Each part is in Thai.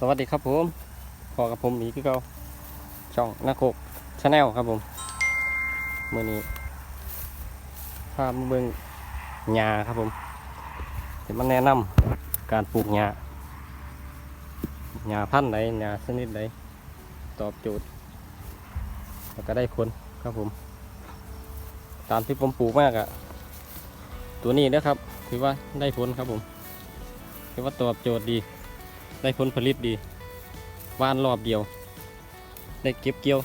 สวัสดีครับผมพอกับผมอีกคือเก่าช่องนักโกชาแนลครับผมเมื่อนี้พามาเบิ่งหญ้าครับผมเดี๋ยวมาแนะนำการปลูกหญ้าหญ้าพันธุ์ใดหญ้าชนิดใดตอบโจทย์แล้วก็ได้ผลครับผม ตามที่ผมปลูกมากอะตัวนี้นะครับถือว่าได้ผลครับผมถือว่าตอบโจทย์ดี ได้ผลผลิตดีว่านรอบเดียว ได้เก็บเกี่ยว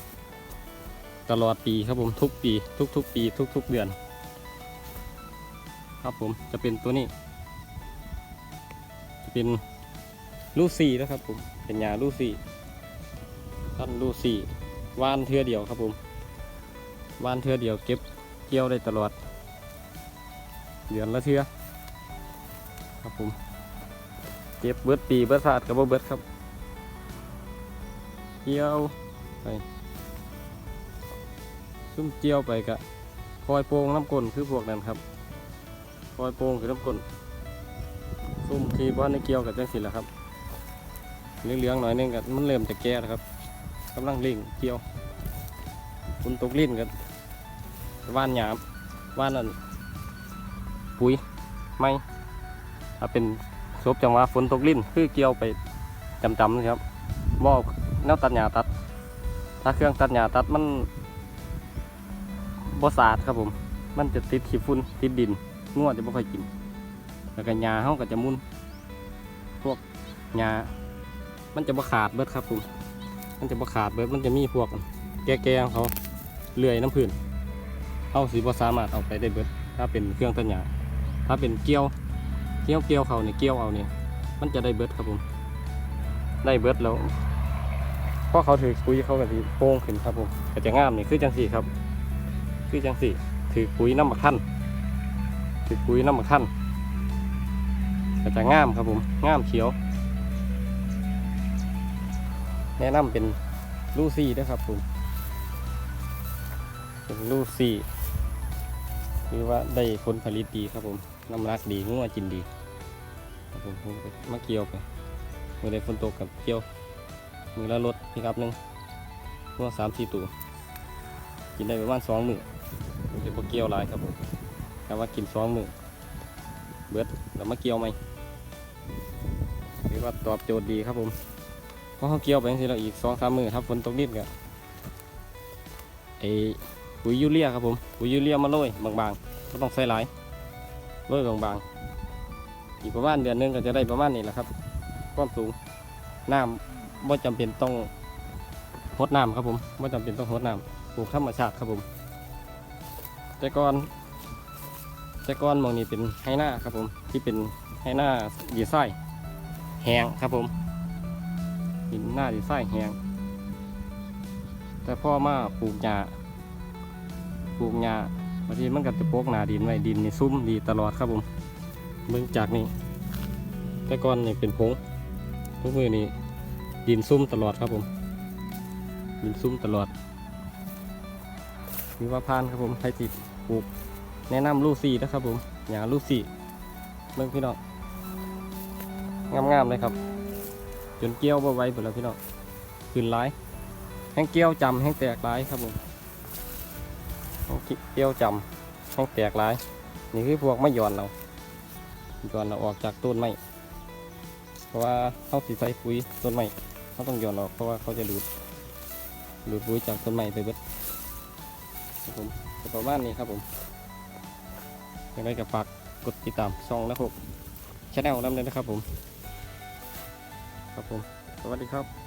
ตลอดปีครับผมทุกปี ทุกๆปี ทุก ๆ เดือน ครับผมจะเป็นตัวนี้ จะเป็นลูซี่นะครับผมเป็นยาลูซี่ท่านลูซี่ว่านเทือเดียวครับผมว่านเทือเดียวเก็บเกี่ยวได้ตลอด เดือนละเทือครับผม เก็บเบิดปีเบิดศาสตร์กับบ่เบิดครับเกี่ยวไปซุ่มเจียวไปกะคอยโป่งน้ำกลนคือพวกนั้นครับคอยโป่งคือน้ำกลนซุ่มทีบ้านในเกี่ยวกับจังสิแหละครับเหลืองๆหน่อยนึงกับมันเริ่มจะแก่แล้วครับกำลังเล่งเกี่ยวคุณตกลิ้นกันว่านหยามว่านนั่นปุ๋ยไม่ถ้าเป็น ซบจังหวะฝนตกลิ้นคือเกี่ยวไปจำๆนะครับบ่เอาแนวตัดหญ้าตัด ถ้าเครื่องตัดหญ้าตัดมันบ่สะอาดครับผม มันจะติดขี้ฝุ่นติดดินงัวจะบ่ค่อยกิน แล้วก็หญ้าเฮาก็จะมุนพวกหญ้ามันจะบ่ขาดเบิดครับผมมันจะบ่ขาดเบิดมันจะมีพวกแก่ๆของเขาเลื่อยน้ำพื้นเฮาสิบ่สามารถเอาไปได้เบิด ถ้าเป็นเครื่องตัดหญ้าถ้าเป็นเกี่ยว เกี่ยวเกี่ยวเขาเนี่ยเกี่ยวเอาเนี่ยมันจะได้เบิดครับผม ได้เบิดแล้วพอเขาถือปุ๋ยเขาก็สิโป้งขึ้นครับผมก็จะงามนี่คือจังสี่ครับ คือจังสี่ ถือปุ๋ยน้ำมะขั้นถือปุ๋ยน้ำมะขั้นก็จะงามครับผมงามเขียว แนะนำเป็นลูซี่นะครับผมเป็นลูซี่คือว่าได้ผลผลิตดีครับผมน้ำหนักดีงัวกินดี ผมผมมาเกี่ยวไปมือได้ฝนตกกับเกี่ยว มือละรถพิกับหนึ่งงัวสามสี่ตัวกินได้ประมาณสองมือผมจะมาเกี่ยวหลายครับผมแต่ว่ากินสองมือเบิดแล้วมาเกี่ยวไหมถือว่าตอบโจทย์ดีครับผมเพราะเขาเกี่ยวไปทีเราอีกสองสามมือครับฝนตกนิดก็ไอปุ๋ยยูเรียครับผมปุ๋ยยูเรียมาโรยบางๆก็ต้องใส่หลายโรยบางๆ อีกประมาณเดือนหนึงก็จะได้ประมาณนี้แหละครับ ความสูงน้ำไม่จำเป็นต้องหดน้ำครับผมไม่จำเป็นต้องหดน้ำปลูกธรรมชาติครับผม แต่ก่อนแต่ก่อนมองนี้เป็นไฮหน้าครับผม ที่เป็นไฮหน้าดีไซน์แหงครับผมหินหน้าดีไซน์แหงแต่พ่อมาปลูกหญ้าปลูกหญ้าบางทีมันก็จะโปกหนาดินไว้ดินนี่ซุ่มดีตลอดครับผม เบื้องจากนี่แต่ก่อนนี่เป็นผงทุกมือนี่ดินซุ่มตลอดครับผม ดินซุ่มตลอดมีว่าพานครับผมไทยติดปลูกแนะนำลูกซี่นะครับผมอย่างลูกซี่เบื้องพี่น้องงามๆเลยครับ จนเกี้ยวบ่ไว้หมดแล้วพี่น้องขึ้นร้ายแห้งเกี้ยวจำแห้งแตกร้ายครับผมเอาเกี่ยวจำให้งแตกหลาย นี่คือพวกไม้หย่อนเรา ย่อนเราออกจากต้นไม้เพราะว่าเขาสีใส่ปุ๋ยต้นไม้เขาต้องหย่อนออกเพราะว่าเขาจะดูดดูดปุ๋ยจากต้นไม้ไปเบิดครับผมประมาณนี้ครับผมยังไงก็ฝากกดติดตามช่องและหกชแนลน้ำเลยนะครับผม ครับผม สวัสดีครับ